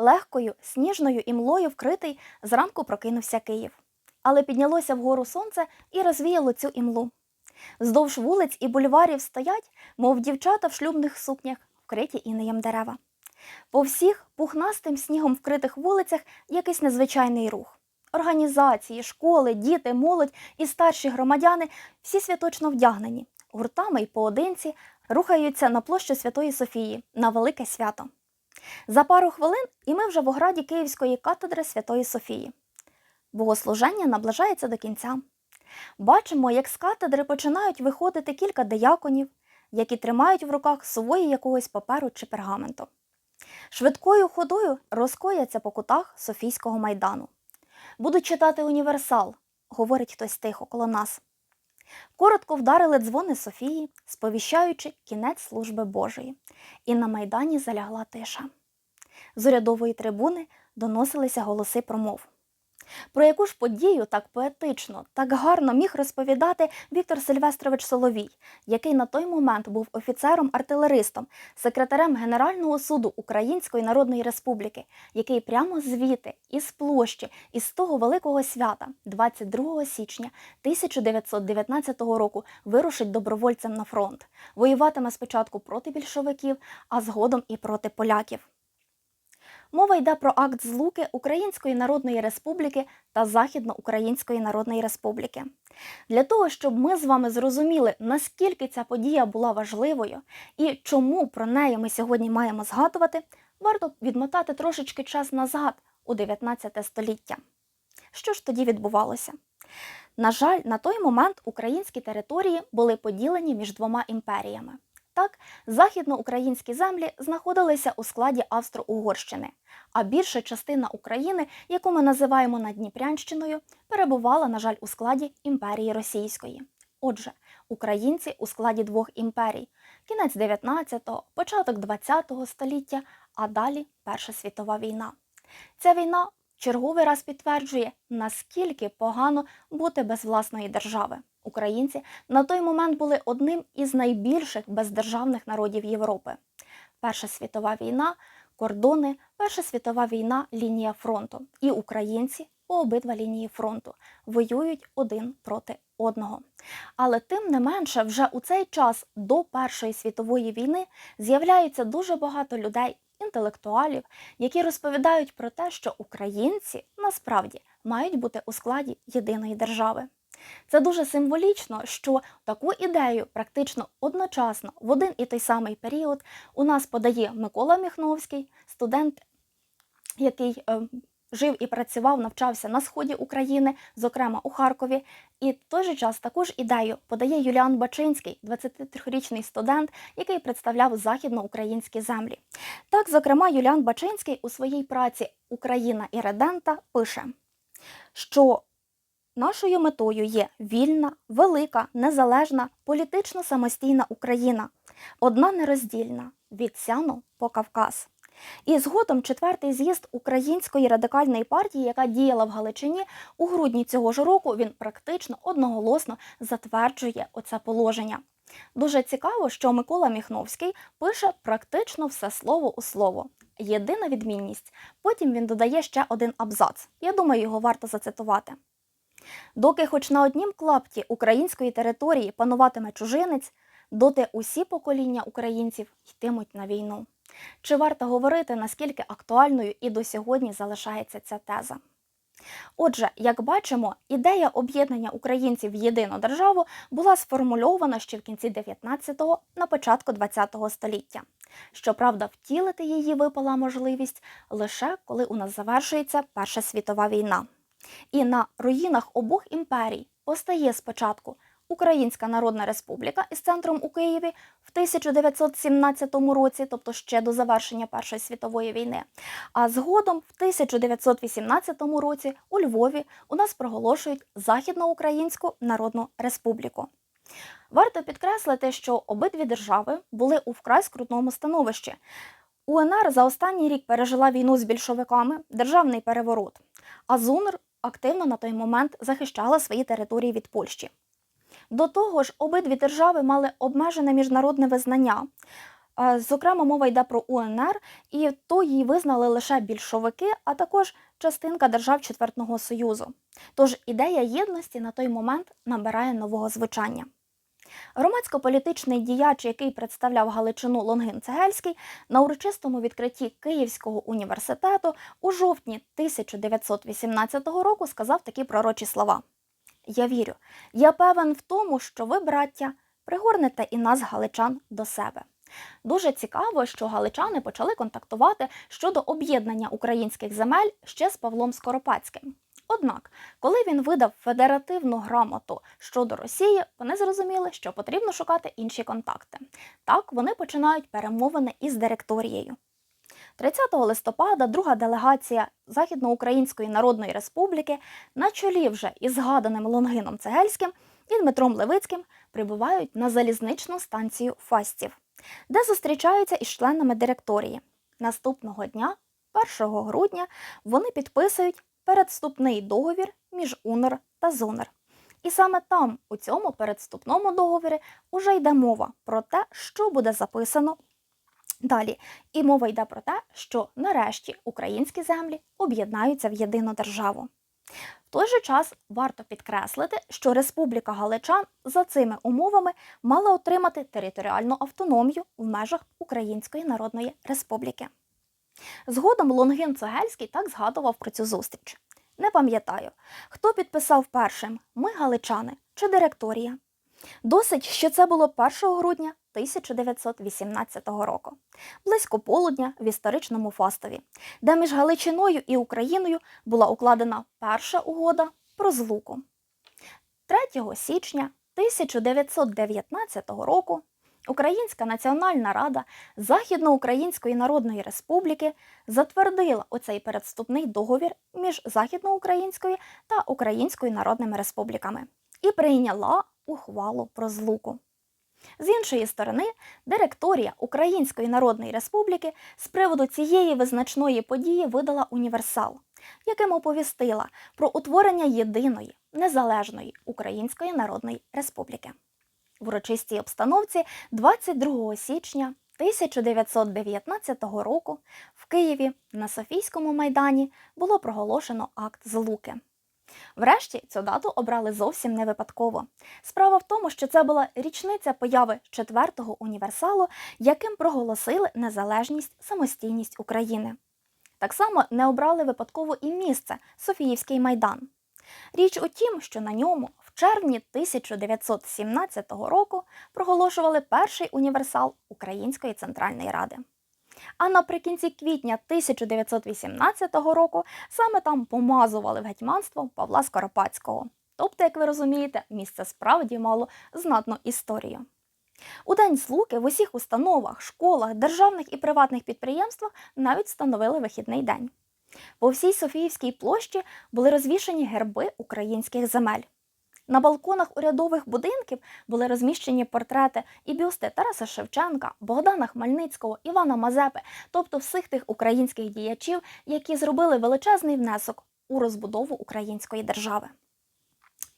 Легкою, сніжною імлою вкритий, зранку прокинувся Київ. Але піднялося вгору сонце і розвіяло цю імлу. Вздовж вулиць і бульварів стоять, мов дівчата в шлюбних сукнях, вкриті інеєм дерева. По всіх пухнастим снігом вкритих вулицях якийсь незвичайний рух. Організації, школи, діти, молодь і старші громадяни всі святочно вдягнені, гуртами й поодинці рухаються на площу Святої Софії на велике свято. За пару хвилин і ми вже в ограді Київської катедри Святої Софії. Богослуження наближається до кінця. Бачимо, як з катедри починають виходити кілька деяконів, які тримають в руках сувої якогось паперу чи пергаменту. Швидкою ходою розкояться по кутах Софійського майдану. Будуть читати універсал, говорить хтось тихо коло нас. Коротко вдарили дзвони Софії, сповіщаючи кінець служби Божої, і на майдані залягла тиша. З урядової трибуни доносилися голоси промов. Про яку ж подію так поетично, так гарно міг розповідати Віктор Сильвестрович Соловій, який на той момент був офіцером-артилеристом, секретарем Генерального суду Української Народної Республіки, який прямо звідти, із площі, із того великого свята, 22 січня 1919 року, вирушить добровольцем на фронт, воюватиме спочатку проти більшовиків, а згодом і проти поляків. Мова йде про акт злуки Української Народної Республіки та Західноукраїнської Народної Республіки. Для того, щоб ми з вами зрозуміли, наскільки ця подія була важливою і чому про неї ми сьогодні маємо згадувати, варто відмотати трошечки час назад, у 19 століття. Що ж тоді відбувалося? На жаль, на той момент українські території були поділені між двома імперіями. Так, західноукраїнські землі знаходилися у складі Австро-Угорщини, а більша частина України, яку ми називаємо Надніпрянщиною, перебувала, на жаль, у складі імперії Російської. Отже, українці у складі двох імперій кінець 19-го, початок 20-го століття, а далі Перша світова війна. Ця війна черговий раз підтверджує, наскільки погано бути без власної держави. Українці на той момент були одним із найбільших бездержавних народів Європи. Перша світова війна, кордони, Перша світова війна, лінія фронту. І українці по обидва лінії фронту воюють один проти одного. Але тим не менше, вже у цей час до Першої світової війни з'являється дуже багато людей, інтелектуалів, які розповідають про те, що українці насправді мають бути у складі єдиної держави. Це дуже символічно, що таку ідею практично одночасно в один і той самий період у нас подає Микола Міхновський, студент, який е, жив і працював, навчався на сході України, зокрема у Харкові. І в той же час таку ж ідею подає Юліан Бачинський, 23-річний студент, який представляв західноукраїнські землі. Так, зокрема, Юліан Бачинський у своїй праці Україна і Редента пише, що Нашою метою є вільна, велика, незалежна, політично самостійна Україна, одна нероздільна від Сяну по Кавказ. І згодом четвертий з'їзд Української радикальної партії, яка діяла в Галичині, у грудні цього ж року він практично одноголосно затверджує оце положення. Дуже цікаво, що Микола Міхновський пише практично все слово у слово. Єдина відмінність. Потім він додає ще один абзац. Я думаю, його варто зацитувати. Доки хоч на однім клапті української території пануватиме чужинець, доти усі покоління українців йтимуть на війну. Чи варто говорити, наскільки актуальною і до сьогодні залишається ця теза? Отже, як бачимо, ідея об'єднання українців в єдину державу була сформульована ще в кінці 19-го, на початку 20-го століття. Щоправда, втілити її випала можливість лише коли у нас завершується Перша світова війна. І на руїнах обох імперій постає спочатку Українська Народна Республіка із центром у Києві в 1917 році, тобто ще до завершення Першої світової війни. А згодом в 1918 році у Львові у нас проголошують Західноукраїнську Народну Республіку. Варто підкреслити, що обидві держави були у вкрай скрутному становищі. УНР за останній рік пережила війну з більшовиками, державний переворот, а ЗУНР активно на той момент захищала свої території від Польщі. До того ж, обидві держави мали обмежене міжнародне визнання. Зокрема, мова йде про УНР, і то її визнали лише більшовики, а також частинка держав Четвертного Союзу. Тож ідея єдності на той момент набирає нового звучання. Громадсько-політичний діяч, який представляв Галичину Лонгин Цегельський, на урочистому відкритті Київського університету у жовтні 1918 року сказав такі пророчі слова: Я вірю, я певен в тому, що ви, браття, пригорнете і нас, галичан, до себе. Дуже цікаво, що галичани почали контактувати щодо об'єднання українських земель ще з Павлом Скоропадським. Однак, коли він видав федеративну грамоту щодо Росії, вони зрозуміли, що потрібно шукати інші контакти. Так вони починають перемовини із директорією. 30 листопада друга делегація Західноукраїнської Народної Республіки на чолі вже із згаданим Лонгином Цегельським і Дмитром Левицьким прибувають на залізничну станцію Фастів, де зустрічаються із членами директорії. Наступного дня, 1 грудня, вони підписують передступний договір між УНР та ЗУНР. І саме там, у цьому передступному договорі, уже йде мова про те, що буде записано далі. І мова йде про те, що нарешті українські землі об'єднаються в єдину державу. В той же час варто підкреслити, що Республіка Галичан за цими умовами мала отримати територіальну автономію в межах Української Народної Республіки. Згодом Лонгин Цегельський так згадував про цю зустріч. Не пам'ятаю, хто підписав першим ми галичани чи директорія. Досить, що це було 1 грудня 1918 року, близько полудня в історичному Фастові, де між Галичиною і Україною була укладена перша угода про злуку. 3 січня 1919 року Українська Національна Рада Західноукраїнської Народної Республіки затвердила оцей передступний договір між Західноукраїнською та Українською Народними Республіками і прийняла ухвалу про злуку. З іншої сторони, директорія Української Народної Республіки з приводу цієї визначної події видала універсал, яким оповістила про утворення єдиної незалежної Української Народної Республіки. В урочистій обстановці 22 січня 1919 року в Києві на Софійському майдані було проголошено акт злуки. Врешті цю дату обрали зовсім не випадково. Справа в тому, що це була річниця появи четвертого універсалу, яким проголосили незалежність самостійність України. Так само не обрали випадково і місце Софіївський майдан. Річ у тім, що на ньому червні 1917 року проголошували перший універсал Української Центральної Ради. А наприкінці квітня 1918 року саме там помазували в гетьманство Павла Скоропадського. Тобто, як ви розумієте, місце справді мало знатну історію. У день злуки в усіх установах, школах, державних і приватних підприємствах навіть встановили вихідний день. По всій Софіївській площі були розвішені герби українських земель. На балконах урядових будинків були розміщені портрети і бюсти Тараса Шевченка, Богдана Хмельницького, Івана Мазепи, тобто всіх тих українських діячів, які зробили величезний внесок у розбудову української держави.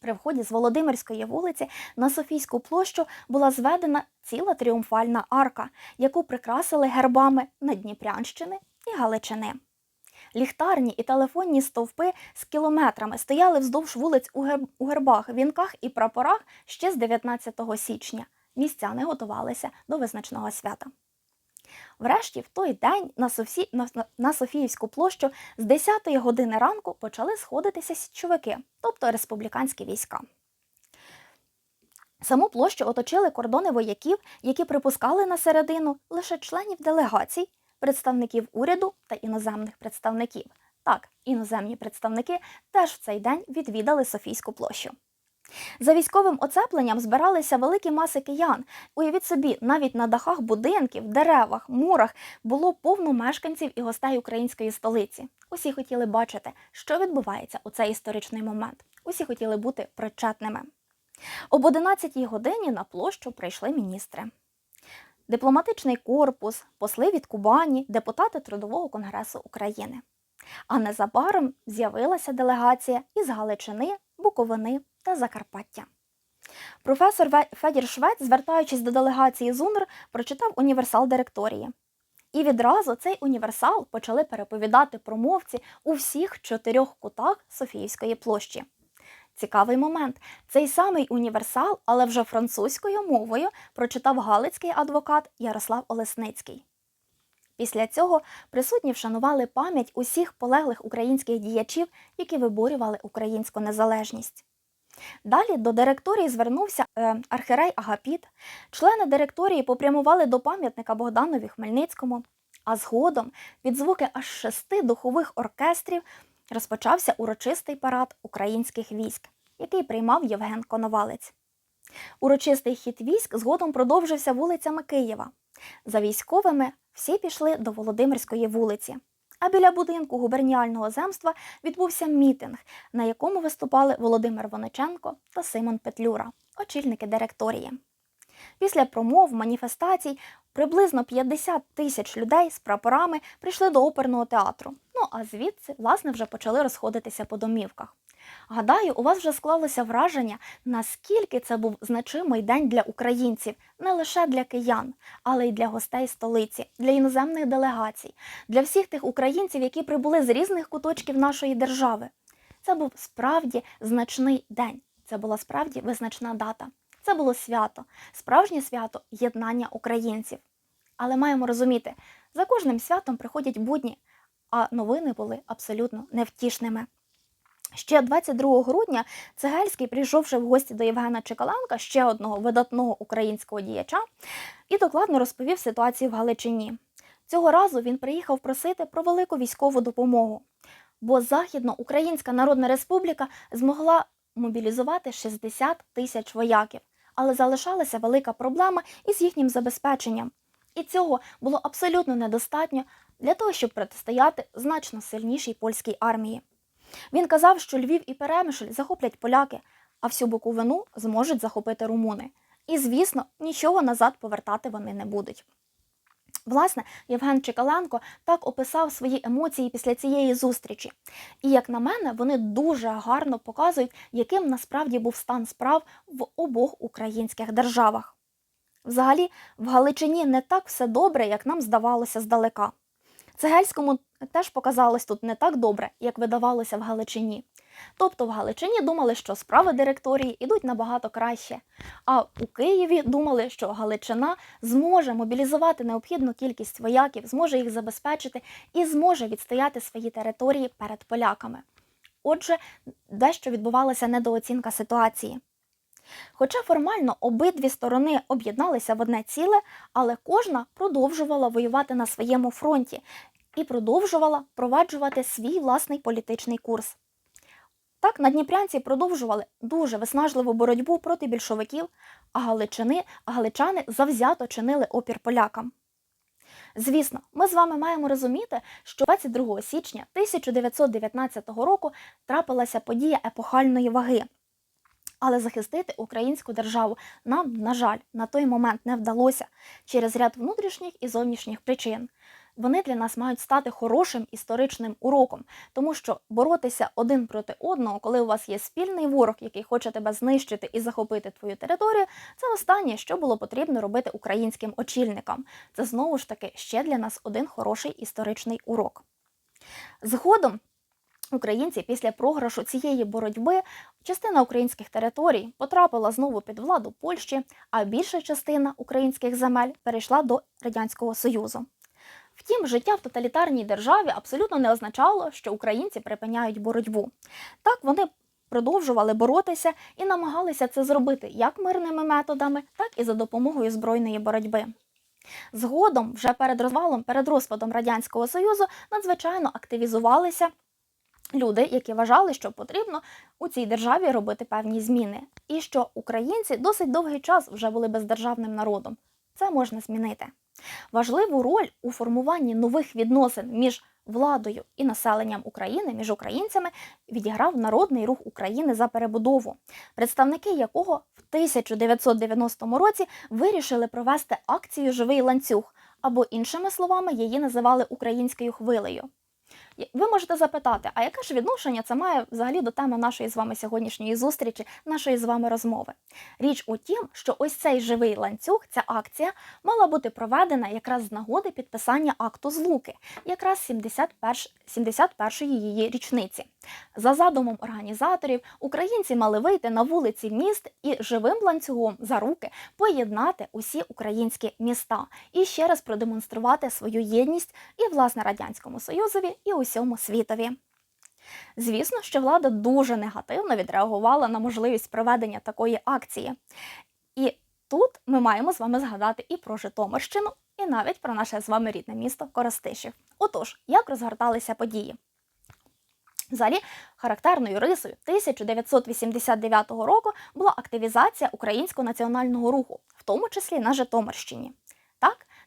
При вході з Володимирської вулиці на Софійську площу була зведена ціла тріумфальна арка, яку прикрасили гербами Надніпрянщини і Галичини. Ліхтарні і телефонні стовпи з кілометрами стояли вздовж вулиць у гербах, вінках і прапорах ще з 19 січня. Містяни готувалися до визначного свята. Врешті, в той день на, Софі... на... Софіївську площу з 10 години ранку почали сходитися січовики, тобто республіканські війська. Саму площу оточили кордони вояків, які припускали на середину лише членів делегацій, представників уряду та іноземних представників. Так, іноземні представники теж в цей день відвідали Софійську площу. За військовим оцепленням збиралися великі маси киян. Уявіть собі, навіть на дахах будинків, деревах, мурах було повно мешканців і гостей української столиці. Усі хотіли бачити, що відбувається у цей історичний момент. Усі хотіли бути причетними. Об 11 годині на площу прийшли міністри. Дипломатичний корпус, посли від Кубані, депутати Трудового конгресу України. А незабаром з'явилася делегація із Галичини, Буковини та Закарпаття. Професор Федір Швець, звертаючись до делегації ЗУНР, прочитав універсал директорії. І відразу цей універсал почали переповідати промовці у всіх чотирьох кутах Софіївської площі. Цікавий момент. Цей самий універсал, але вже французькою мовою, прочитав галицький адвокат Ярослав Олесницький. Після цього присутні вшанували пам'ять усіх полеглих українських діячів, які виборювали українську незалежність. Далі до директорії звернувся е, архірей Агапіт. Члени директорії попрямували до пам'ятника Богданові Хмельницькому, а згодом під звуки аж шести духових оркестрів розпочався урочистий парад українських військ, який приймав Євген Коновалець. Урочистий хід військ згодом продовжився вулицями Києва. За військовими всі пішли до Володимирської вулиці. А біля будинку губерніального земства відбувся мітинг, на якому виступали Володимир Вониченко та Симон Петлюра, очільники директорії. Після промов, маніфестацій приблизно 50 тисяч людей з прапорами прийшли до оперного театру. Ну а звідси, власне, вже почали розходитися по домівках. Гадаю, у вас вже склалося враження, наскільки це був значимий день для українців, не лише для киян, але й для гостей столиці, для іноземних делегацій, для всіх тих українців, які прибули з різних куточків нашої держави. Це був справді значний день. Це була справді визначна дата. Це було свято, справжнє свято єднання українців. Але маємо розуміти, за кожним святом приходять будні, а новини були абсолютно невтішними. Ще 22 грудня Цегельський, прийшовши в гості до Євгена Чекаленка, ще одного видатного українського діяча, і докладно розповів ситуацію в Галичині. Цього разу він приїхав просити про велику військову допомогу, бо Західноукраїнська Народна Республіка змогла мобілізувати 60 тисяч вояків, але залишалася велика проблема із їхнім забезпеченням. І цього було абсолютно недостатньо для того, щоб протистояти значно сильнішій польській армії. Він казав, що Львів і Перемишль захоплять поляки, а всю Буковину зможуть захопити румуни. І, звісно, нічого назад повертати вони не будуть. Власне, Євген Чекаленко так описав свої емоції після цієї зустрічі. І, як на мене, вони дуже гарно показують, яким насправді був стан справ в обох українських державах. Взагалі, в Галичині не так все добре, як нам здавалося здалека. Цегельському теж показалось тут не так добре, як видавалося в Галичині. Тобто в Галичині думали, що справи директорії йдуть набагато краще, а у Києві думали, що Галичина зможе мобілізувати необхідну кількість вояків, зможе їх забезпечити і зможе відстояти свої території перед поляками. Отже, дещо відбувалася недооцінка ситуації. Хоча формально обидві сторони об'єдналися в одне ціле, але кожна продовжувала воювати на своєму фронті і продовжувала впроваджувати свій власний політичний курс. Так, надніпрянці продовжували дуже виснажливу боротьбу проти більшовиків, а галичини, а галичани завзято чинили опір полякам. Звісно, ми з вами маємо розуміти, що 22 січня 1919 року трапилася подія епохальної ваги. Але захистити українську державу нам, на жаль, на той момент не вдалося через ряд внутрішніх і зовнішніх причин. Вони для нас мають стати хорошим історичним уроком, тому що боротися один проти одного, коли у вас є спільний ворог, який хоче тебе знищити і захопити твою територію, це останнє, що було потрібно робити українським очільникам. Це знову ж таки ще для нас один хороший історичний урок. Згодом Українці після програшу цієї боротьби частина українських територій потрапила знову під владу Польщі, а більша частина українських земель перейшла до Радянського Союзу. Втім, життя в тоталітарній державі абсолютно не означало, що українці припиняють боротьбу. Так вони продовжували боротися і намагалися це зробити як мирними методами, так і за допомогою збройної боротьби. Згодом, вже перед розвалом, перед розпадом Радянського Союзу, надзвичайно активізувалися люди, які вважали, що потрібно у цій державі робити певні зміни, і що українці досить довгий час вже були бездержавним народом. Це можна змінити. Важливу роль у формуванні нових відносин між владою і населенням України, між українцями, відіграв Народний рух України за перебудову, представники якого в 1990 році вирішили провести акцію Живий ланцюг або, іншими словами, її називали українською хвилею. Ви можете запитати, а яке ж відношення це має взагалі до теми нашої з вами сьогоднішньої зустрічі, нашої з вами розмови? Річ у тім, що ось цей живий ланцюг, ця акція, мала бути проведена якраз з нагоди підписання акту злуки, якраз 71 71-ї її річниці. За задумом організаторів, українці мали вийти на вулиці міст і живим ланцюгом за руки поєднати усі українські міста і ще раз продемонструвати свою єдність і власне радянському союзові, і усьому світові. Звісно, що влада дуже негативно відреагувала на можливість проведення такої акції. І тут ми маємо з вами згадати і про Житомирщину, і навіть про наше з вами рідне місто Коростишів. Отож, як розгорталися події? Взагалі, характерною рисою 1989 року була активізація українського національного руху, в тому числі на Житомирщині.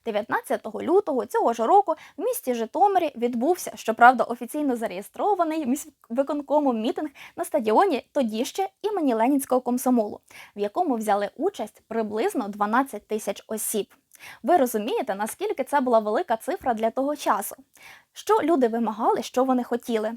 Так, 19 лютого цього ж року в місті Житомирі відбувся, щоправда, офіційно зареєстрований міськвиконкомом мітинг на стадіоні тоді ще імені Ленінського комсомолу, в якому взяли участь приблизно 12 тисяч осіб. Ви розумієте, наскільки це була велика цифра для того часу? Що люди вимагали, що вони хотіли?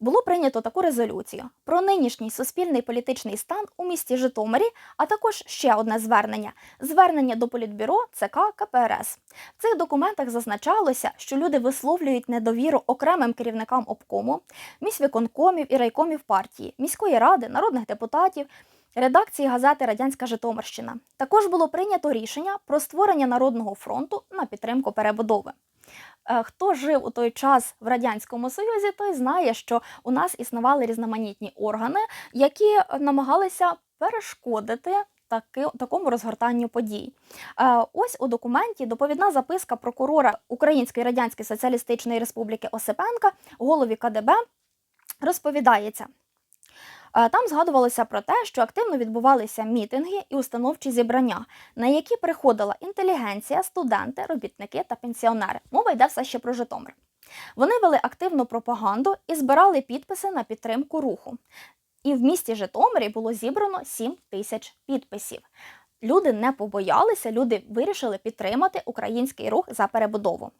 Було прийнято таку резолюцію про нинішній суспільний політичний стан у місті Житомирі, а також ще одне звернення звернення до політбюро ЦК КПРС. В цих документах зазначалося, що люди висловлюють недовіру окремим керівникам обкому, міськвиконкомів і райкомів партії, міської ради, народних депутатів. Редакції газети Радянська Житомирщина також було прийнято рішення про створення Народного фронту на підтримку перебудови. Е, Хто жив у той час в радянському союзі, той знає, що у нас існували різноманітні органи, які намагалися перешкодити таки, такому розгортанню подій. Е, Ось у документі доповідна записка прокурора Української Радянської Соціалістичної Республіки Осипенка, голові КДБ, розповідається. Е, Там згадувалося про те, що активно відбувалися мітинги і установчі зібрання, на які приходила інтелігенція, студенти, робітники та пенсіонери. Мова йде все ще про Житомир. Вони вели активну пропаганду і збирали підписи на підтримку руху. І в місті Житомирі було зібрано 7 тисяч підписів. Люди не побоялися, люди вирішили підтримати український рух за перебудову.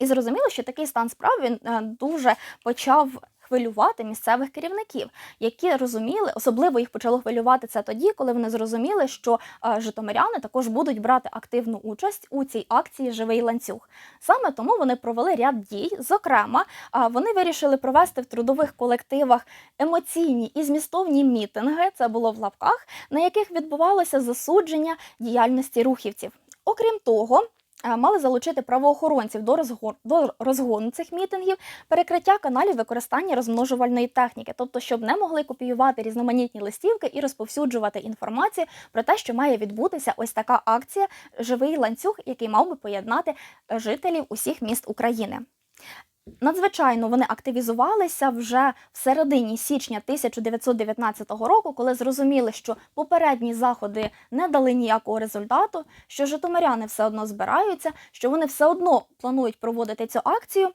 І зрозуміло, що такий стан справ він е, дуже почав хвилювати місцевих керівників, які розуміли, особливо їх почало хвилювати це тоді, коли вони зрозуміли, що е, житомиряни також будуть брати активну участь у цій акції Живий ланцюг. Саме тому вони провели ряд дій. Зокрема, е, вони вирішили провести в трудових колективах емоційні і змістовні мітинги. Це було в лапках, на яких відбувалося засудження діяльності рухівців. Окрім того. Е, Мали залучити правоохоронців до розгону, до розгону цих мітингів, перекриття каналів використання розмножувальної техніки, тобто, щоб не могли копіювати різноманітні листівки і розповсюджувати інформацію про те, що має відбутися ось така акція Живий ланцюг, який мав би поєднати е, жителів усіх міст України. Надзвичайно вони активізувалися вже в середині січня 1919 року, коли зрозуміли, що попередні заходи не дали ніякого результату, що житомиряни все одно збираються, що вони все одно планують проводити цю акцію.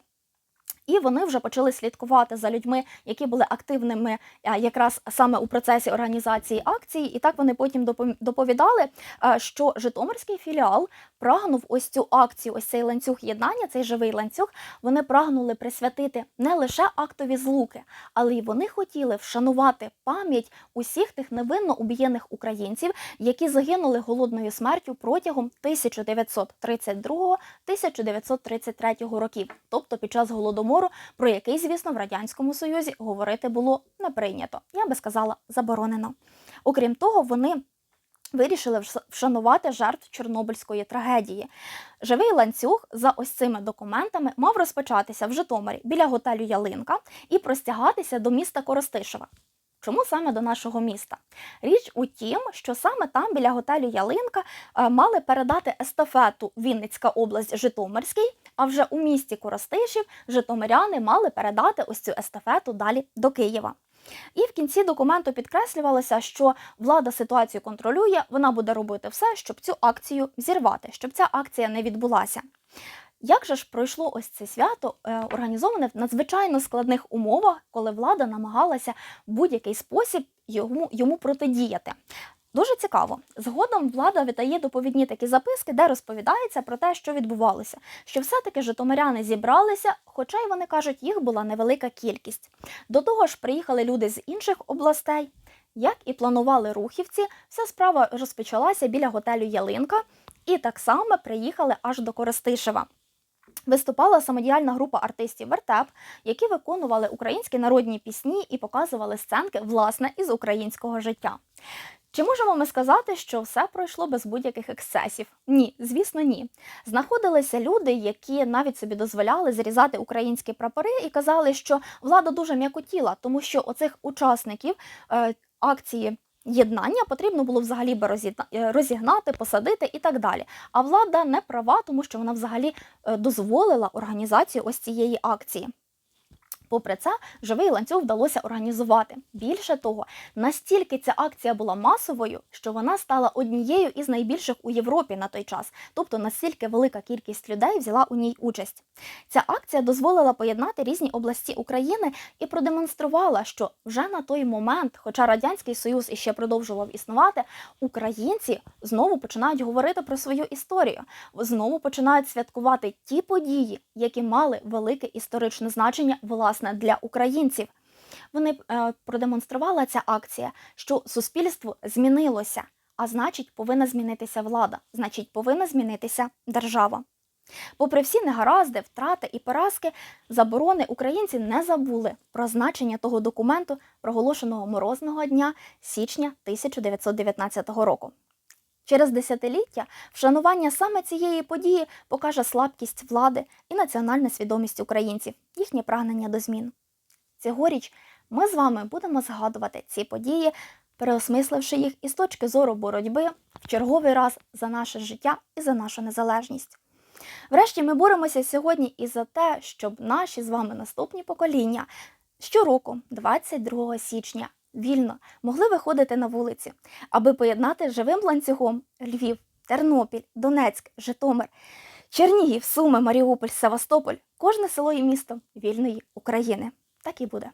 І вони вже почали слідкувати за людьми, які були активними е, якраз саме у процесі організації акції. І так вони потім доповідали, е, що Житомирський філіал прагнув ось цю акцію, ось цей ланцюг єднання, цей живий ланцюг. Вони прагнули присвятити не лише актові злуки, але й вони хотіли вшанувати пам'ять усіх тих невинно убієних українців, які загинули голодною смертю протягом 1932-1933 років, тобто під час голодомору, про який, звісно, в радянському союзі говорити було не прийнято. Я би сказала, заборонено. Окрім того, вони. Вирішили вшанувати жертв Чорнобильської трагедії. Живий ланцюг за ось цими документами мав розпочатися в Житомирі біля готелю Ялинка і простягатися до міста Коростишева. Чому саме до нашого міста? Річ у тім, що саме там, біля готелю Ялинка, е, мали передати естафету Вінницька область Житомирський, а вже у місті Коростишів житомиряни мали передати ось цю естафету далі до Києва. І в кінці документу підкреслювалося, що влада ситуацію контролює, вона буде робити все, щоб цю акцію зірвати, щоб ця акція не відбулася. Як же ж пройшло ось це свято, е, організоване в надзвичайно складних умовах, коли влада намагалася в будь-який спосіб йому, йому протидіяти? Дуже цікаво. Згодом влада видає доповідні такі записки, де розповідається про те, що відбувалося, що все-таки житомиряни зібралися, хоча й вони кажуть, їх була невелика кількість. До того ж, приїхали люди з інших областей. Як і планували рухівці, вся справа розпочалася біля готелю Ялинка, і так само приїхали аж до Коростишева. Виступала самодіяльна група артистів Вертеп, які виконували українські народні пісні і показували сценки власне із українського життя. Чи можемо ми сказати, що все пройшло без будь-яких ексцесів? Ні, звісно, ні. Знаходилися люди, які навіть собі дозволяли зрізати українські прапори і казали, що влада дуже м'якотіла, тому що оцих учасників е, акції. Єднання потрібно було взагалі би е, розігнати, посадити і так далі. А влада не права, тому що вона взагалі е, дозволила організацію ось цієї акції. Попри це, живий ланцюг вдалося організувати. Більше того, настільки ця акція була масовою, що вона стала однією із найбільших у Європі на той час, тобто настільки велика кількість людей взяла у ній участь. Ця акція дозволила поєднати різні області України і продемонструвала, що вже на той момент, хоча радянський союз іще продовжував існувати, українці знову починають говорити про свою історію, знову починають святкувати ті події, які мали велике історичне значення власне для українців. Вони е, продемонструвала ця акція, що суспільство змінилося, а значить, повинна змінитися влада, значить, повинна змінитися держава. Попри всі негаразди, втрати і поразки, заборони українці не забули про значення того документу, проголошеного морозного дня січня 1919 року. Через десятиліття вшанування саме цієї події покаже слабкість влади і національна свідомість українців, їхнє прагнення до змін. Цьогоріч ми з вами будемо згадувати ці події, переосмисливши їх із точки зору боротьби в черговий раз за наше життя і за нашу незалежність. Врешті ми боремося сьогодні і за те, щоб наші з вами наступні покоління щороку, 22 січня, вільно могли виходити на вулиці, аби поєднати живим ланцюгом Львів, Тернопіль, Донецьк, Житомир, Чернігів, Суми, Маріуполь, Севастополь, кожне село і місто вільної України. Так і буде.